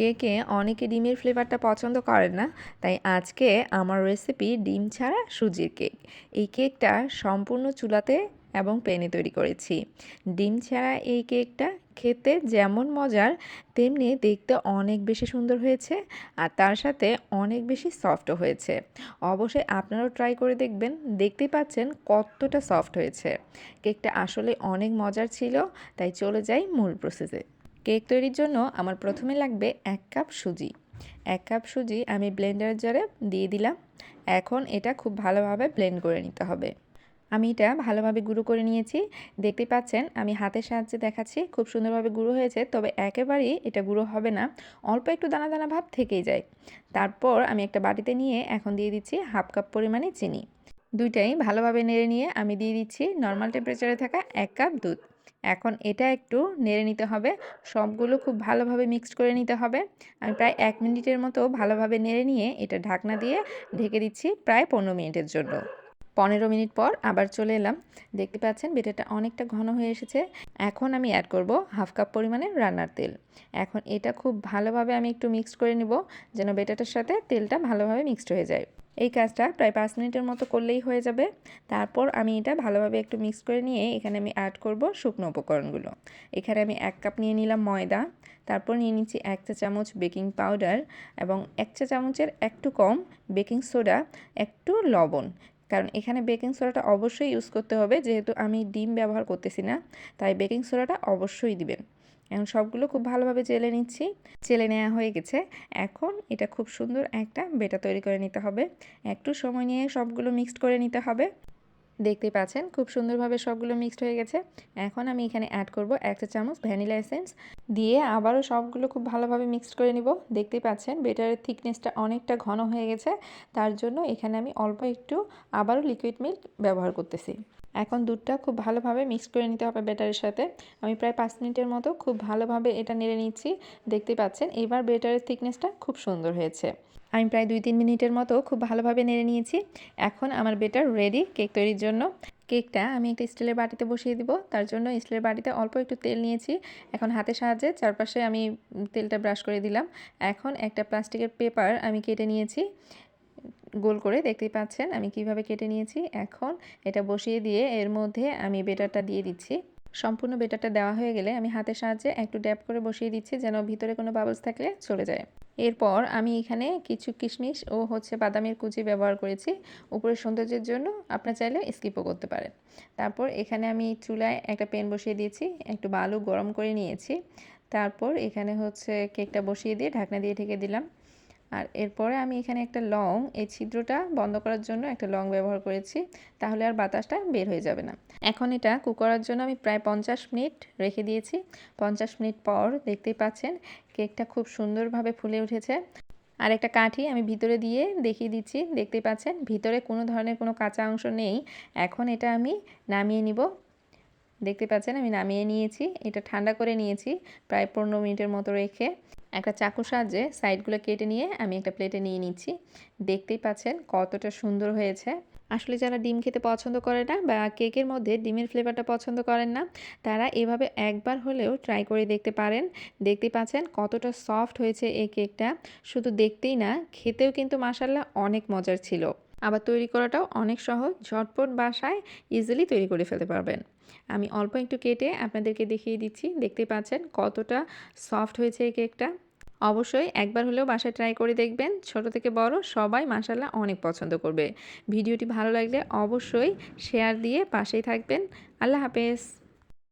কেকে অনেকে ডিমের ফ্লেভারটা পছন্দ করে না, তাই আজকে আমার রেসিপি ডিম ছাড়া সুজির কেক এই কেকটা সম্পূর্ণ চুলাতে এবং পেনে তৈরি করেছি। ডিম ছাড়া এই কেকটা খেতে যেমন মজার, তেমনি দেখতে অনেক বেশি সুন্দর হয়েছে আর তার সাথে অনেক বেশি সফটও হয়েছে। অবশ্যই আপনারাও ট্রাই করে দেখবেন, দেখতেই পাচ্ছেন কতটা সফট হয়েছে। কেকটা আসলে অনেক মজার ছিল, তাই চলে যাই মূল প্রসেসে কেক তৈরির জন্য আমার প্রথমে লাগবে এক কাপ সুজি। এক কাপ সুজি আমি ব্লেন্ডার জারে দিয়ে দিলাম। এখন এটা খুব ভালোভাবে ব্লেন্ড করে নিতে হবে। আমি এটা ভালোভাবে গুঁড়ো করে নিয়েছি। দেখতে পাচ্ছেন, আমি হাতের সাহায্যে দেখাচ্ছি, খুব সুন্দরভাবে গুঁড়ো হয়েছে, তবে একেবারেই এটা গুঁড়ো হবে না। অল্প একটু দানা দানা ভাব থেকেই যায়। তারপর আমি একটা বাটিতে নিয়ে এখন দিয়ে দিচ্ছি হাফ কাপ পরিমাণে চিনি। দুইটাই ভালোভাবে নেড়ে নিয়ে আমি দিয়ে দিচ্ছি নর্মাল টেম্পারেচারে থাকা এক কাপ দুধ। এখন এটা একটু নেড়ে নিতে হবে। সবগুলো খুব ভালোভাবে মিক্সড করে নিতে হবে। আমি প্রায় এক মিনিটের মতো ভালোভাবে নেড়ে নিয়ে এটা ঢাকনা দিয়ে ঢেকে দিচ্ছি প্রায় পনেরো মিনিটের জন্য। পনেরো মিনিট পর আবার চলে এলাম। দেখতে পাচ্ছেন বেটাটা অনেকটা ঘন হয়ে এসেছে। এখন আমি অ্যাড করব হাফ কাপ পরিমাণে রান্নার তেল। এখন এটা খুব ভালোভাবে আমি একটু মিক্সড করে নিব, যেন বেটাটার সাথে তেলটা ভালোভাবে মিক্সড হয়ে যায়। এই কাজটা প্রায় পাঁচ মিনিটের মতো করলেই হয়ে যাবে। তারপর আমি এটা ভালোভাবে একটু মিক্স করে নিয়ে এখানে আমি অ্যাড করব শুকনো উপকরণগুলো। এখানে আমি এক কাপ নিয়ে নিলাম ময়দা। তারপর নিয়ে নিচ্ছি এক চা চামচ বেকিং পাউডার এবং এক চা চামচের একটু কম বেকিং সোডা, একটু লবণ। কারণ এখানে বেকিং সোডাটা অবশ্যই ইউজ করতে হবে, যেহেতু আমি ডিম ব্যবহার করতেছি না, তাই বেকিং সোডাটা অবশ্যই দিবেন। এখন সবগুলো খুব ভালোভাবে চেলে নিচ্ছি, চেলে নেওয়া হয়ে গেছে। এখন এটা খুব সুন্দর একটা বেটা তৈরি করে নিতে হবে। একটু সময় নিয়ে সবগুলো মিক্সড করে নিতে হবে। দেখতে পাচ্ছেন, খুব সুন্দরভাবে সবগুলো মিক্সড হয়ে গেছে। এখন আমি এখানে অ্যাড করব এক চা চামচ ভ্যানিলা এসেন্স দিয়ে আবারও সবগুলো খুব ভালোভাবে মিক্সড করে নিব। দেখতে পাচ্ছেন বেটারের থিকনেসটা অনেকটা ঘন হয়ে গেছে। তার জন্য এখানে আমি অল্প একটু আবারও লিকুইড মিল্ক ব্যবহার করতেছি। এখন দুধটা খুব ভালোভাবে মিক্স করে নিতে হবে বেটারের সাথে। আমি প্রায় পাঁচ মিনিটের মতো খুব ভালোভাবে এটা নেড়ে নিচ্ছি। দেখতে পাচ্ছেন, এবার বেটারের থিকনেসটা খুব সুন্দর হয়েছে। আমি প্রায় দুই তিন মিনিটের মতো খুব ভালোভাবে নেড়ে নিয়েছি। এখন আমার বেটার রেডি কেক তৈরির জন্য। কেকটা আমি একটা স্টিলের বাটিতে বসিয়ে দিব। তার জন্য স্টিলের বাটিতে অল্প একটু তেল নিয়েছি। এখন হাতের সাহায্যে চারপাশে আমি তেলটা ব্রাশ করে দিলাম। এখন একটা প্লাস্টিকের পেপার আমি কেটে নিয়েছি। গোল করে দেখতেই পাচ্ছেন আমি কীভাবে কেটে নিয়েছি। এখন এটা বসিয়ে দিয়ে এর মধ্যে আমি বেটারটা দিয়ে দিচ্ছি। সম্পূর্ণ বেটারটা দেওয়া হয়ে গেলে আমি হাতের সাহায্যে একটু ড্যাপ করে বসিয়ে দিচ্ছি যেন ভিতরে কোনো বাবলস থাকলে চলে যায়। এরপর আমি এখানে কিছু কিশমিশ ও হচ্ছে বাদামের কুচি ব্যবহার করেছি। উপরের সৌন্দর্যের জন্য আপনার চাইলে স্কিপও করতে পারেন। তারপর এখানে আমি চুলায় একটা প্যান বসিয়ে দিয়েছি। একটু বালু গরম করে নিয়েছি। তারপর এখানে হচ্ছে কেকটা বসিয়ে দিয়ে ঢাকনা দিয়ে ঢেকে দিলাম। আর এরপরে আমি এখানে একটা লং, এই ছিদ্রটা বন্ধ করার জন্য একটা লং ব্যবহার করেছি, তাহলে আর বাতাসটা বের হয়ে যাবে না। এখন এটা কুক করার জন্য আমি প্রায় পঞ্চাশ মিনিট রেখে দিয়েছি। পঞ্চাশ মিনিট পর দেখতেই পাচ্ছেন কেকটা খুব সুন্দরভাবে ফুলে উঠেছে। আর একটা কাঠি আমি ভিতরে দিয়ে দেখিয়ে দিচ্ছি, দেখতেই পাচ্ছেন ভিতরে কোনো ধরনের কোনো কাঁচা অংশ নেই। এখন এটা আমি নামিয়ে নিব। দেখতে পাচ্ছেন আমি নামিয়ে নিয়েছি, এটা ঠান্ডা করে নিয়েছি প্রায় পনেরো মিনিটের মতো রেখে। একটা চাকুর সাহায্যে সাইডগুলো কেটে নিয়ে আমি একটা প্লেটে নিয়ে নিচ্ছি। দেখতেই পাচ্ছেন কতটা সুন্দর হয়েছে। আসলে যারা ডিম খেতে পছন্দ করে না বা কেকের মধ্যে ডিমের ফ্লেভারটা পছন্দ করেন না, তারা এভাবে একবার হলেও ট্রাই করে দেখতে পারেন। দেখতে পাচ্ছেন কতটা সফট হয়েছে এই কেকটা। শুধু দেখতেই না, খেতেও কিন্তু মাসাল্লাহ অনেক মজার ছিল। আবার তৈরি করাটাও অনেক সহজ, ঝটপট বাসায় ইজিলি তৈরি করে ফেলতে পারবেন। আমি অল্প একটু কেটে আপনাদেরকে দেখিয়ে দিচ্ছি। দেখতে পাচ্ছেন কতটা সফট হয়েছে এই কেকটা। অবশ্যই একবার হলেও বাসায় ট্রাই করে দেখবেন। ছোট থেকে বড় সবাই মাসাল্লাহ অনেক পছন্দ করবে। ভিডিওটি ভালো লাগলে অবশ্যই শেয়ার দিয়ে পাশেই থাকবেন। আল্লাহ হাফেজ।